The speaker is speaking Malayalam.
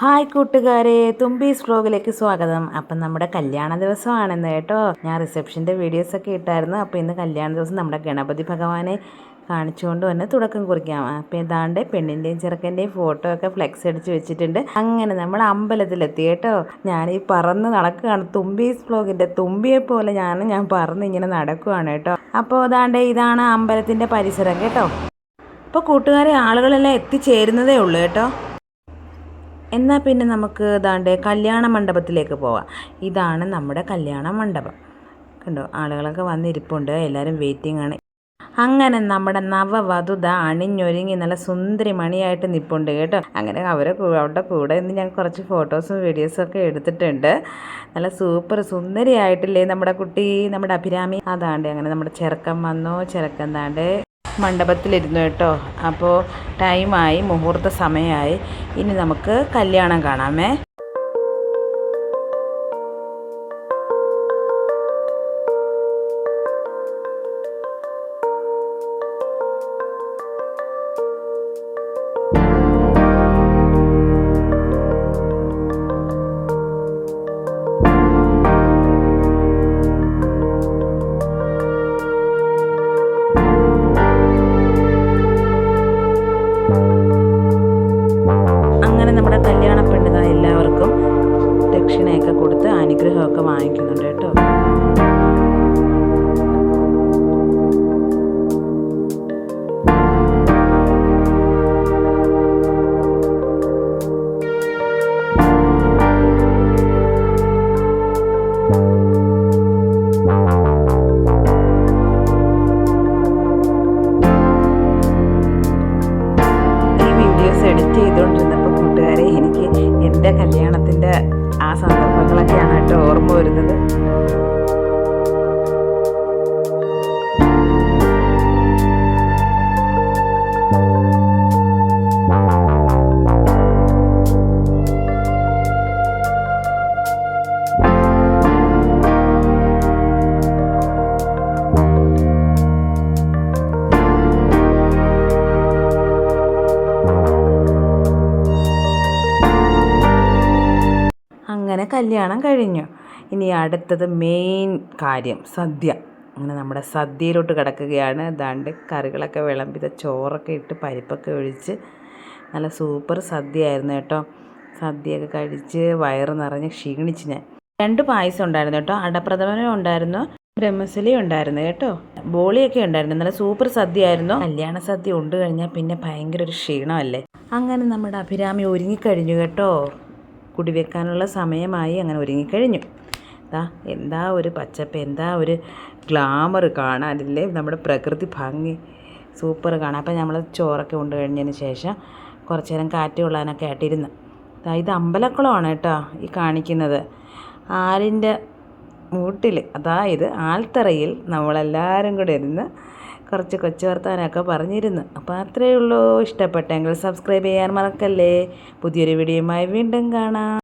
ഹായ് കൂട്ടുകാരെ തുമ്പീസ് വ്ലോഗിലേക്ക് സ്വാഗതം. അപ്പം നമ്മുടെ കല്യാണ ദിവസമാണെന്ന് കേട്ടോ. ഞാൻ റിസപ്ഷന്റെ വീഡിയോസൊക്കെ ഇട്ടായിരുന്നു. അപ്പോൾ ഇന്ന് കല്യാണ ദിവസം നമ്മുടെ ഗണപതി ഭഗവാനെ കാണിച്ചുകൊണ്ട് തന്നെ തുടക്കം കുറിക്കാം. അപ്പം ഏതാണ്ട് പെണ്ണിന്റെയും ചെറുക്കന്റെയും ഫോട്ടോ ഒക്കെ ഫ്ലെക്സ് അടിച്ച് വെച്ചിട്ടുണ്ട്. അങ്ങനെ നമ്മൾ അമ്പലത്തിലെത്തി കേട്ടോ. ഞാൻ ഈ പറന്ന് നടക്കുകയാണ്. തുമ്പീസ് വ്ലോഗിന്റെ തുമ്പിയെ പോലെ ഞാൻ ഞാൻ പറന്ന് ഇങ്ങനെ നടക്കുകയാണ് കേട്ടോ. അപ്പോൾ ഏതാണ്ട് ഇതാണ് അമ്പലത്തിന്റെ പരിസരം കേട്ടോ. അപ്പോൾ കൂട്ടുകാരെ ആളുകളെല്ലാം എത്തിച്ചേരുന്നതേ ഉള്ളൂ കേട്ടോ. എന്നാൽ പിന്നെ നമുക്ക് ഇതാണ്ട് കല്യാണ മണ്ഡപത്തിലേക്ക് പോവാം. ഇതാണ് നമ്മുടെ കല്യാണ മണ്ഡപം. കണ്ടോ? ആളുകളൊക്കെ വന്നിരിപ്പുണ്ട്. എല്ലാവരും വെയിറ്റിംഗ് ആണ്. അങ്ങനെ നമ്മുടെ നവവധുത അണിഞ്ഞൊരുങ്ങി നല്ല സുന്ദരി മണിയായിട്ട് നിൽപ്പുണ്ട് കേട്ടോ. അങ്ങനെ അവരെ അവരുടെ കൂടെ നിന്ന് ഞാൻ കുറച്ച് ഫോട്ടോസും വീഡിയോസും ഒക്കെ എടുത്തിട്ടുണ്ട്. നല്ല സൂപ്പർ സുന്ദരിയായിട്ടില്ലേ നമ്മുടെ കുട്ടി നമ്മുടെ അഭിരാമി? അതാണ്ട് അങ്ങനെ നമ്മുടെ ചെറുക്കൻ വന്നു. ചെറുക്കൻ താണ്ട് മണ്ഡപത്തിലിരുന്നു കേട്ടോ. അപ്പോൾ ടൈമായി മുഹൂർത്ത സമയമായി. ഇനി നമുക്ക് കല്യാണം കാണാമേ. നമ്മുടെ കല്യാണ പെണ്ണിതാ എല്ലാവർക്കും ദക്ഷിണയൊക്കെ കൊടുത്ത് അനുഗ്രഹമൊക്കെ വാങ്ങിക്കുന്നുണ്ട് കേട്ടോ. എന്റെ കല്യാണത്തിന്റെ ആ സന്ദർഭങ്ങളൊക്കെയാണ് കേട്ടോ ഓർമ്മ വരുന്നത്. അങ്ങനെ കല്യാണം കഴിഞ്ഞു. ഇനി അടുത്തത് മെയിൻ കാര്യം സദ്യ. അങ്ങനെ നമ്മുടെ സദ്യയിലോട്ട് കിടക്കുകയാണ്. ദാണ്ട് കറികളൊക്കെ വിളമ്പിത ചോറൊക്കെ ഇട്ട് പരിപ്പൊക്കെ ഒഴിച്ച് നല്ല സൂപ്പർ സദ്യയായിരുന്നു കേട്ടോ. സദ്യയൊക്കെ കഴിച്ച് വയറ് നിറഞ്ഞ് ക്ഷീണിച്ച് ഞാൻ. രണ്ട് പായസം ഉണ്ടായിരുന്നു കേട്ടോ. അടപ്രഥമനും ഉണ്ടായിരുന്നു ബ്രഹ്മസലി ഉണ്ടായിരുന്നു കേട്ടോ. ബോളിയൊക്കെ ഉണ്ടായിരുന്നു. നല്ല സൂപ്പർ സദ്യ ആയിരുന്നു കല്യാണ സദ്യ ഉണ്ട് കഴിഞ്ഞാൽ പിന്നെ ഭയങ്കര ഒരു ക്ഷീണമല്ലേ? അങ്ങനെ നമ്മുടെ അഭിരാമി ഒരുങ്ങിക്കഴിഞ്ഞു കേട്ടോ. കുടിവെക്കാനുള്ള സമയമായി അങ്ങനെ ഒരുങ്ങിക്കഴിഞ്ഞു എന്താ എന്താ ഒരു പച്ചപ്പ് എന്താ ഒരു ഗ്ലാമർ കാണാനില്ലേ? നമ്മുടെ പ്രകൃതി ഭംഗി സൂപ്പർ കാണാം അപ്പം നമ്മൾ ചോറൊക്കെ കൊണ്ട് കഴിഞ്ഞതിന് ശേഷം കുറച്ച് നേരം കാറ്റ് കൊള്ളാനൊക്കെ ആയിട്ടിരുന്ന്. ഇത് അമ്പലക്കുളമാണ് കേട്ടോ ഈ കാണിക്കുന്നത്. ആലിന്റെ മൂട്ടിൽ അതായത് ആൽത്തറയിൽ നമ്മളെല്ലാവരും കൂടെ ഇരുന്ന് കുറച്ച് കൊച്ചു വർത്താനമൊക്കെ പറഞ്ഞിരുന്നു. അപ്പോൾ അത്രയേ ഉള്ളൂ. ഇഷ്ടപ്പെട്ടെങ്കിൽ സബ്സ്ക്രൈബ് ചെയ്യാൻ മറക്കല്ലേ. പുതിയൊരു വീഡിയോയുമായി വീണ്ടും കാണാം.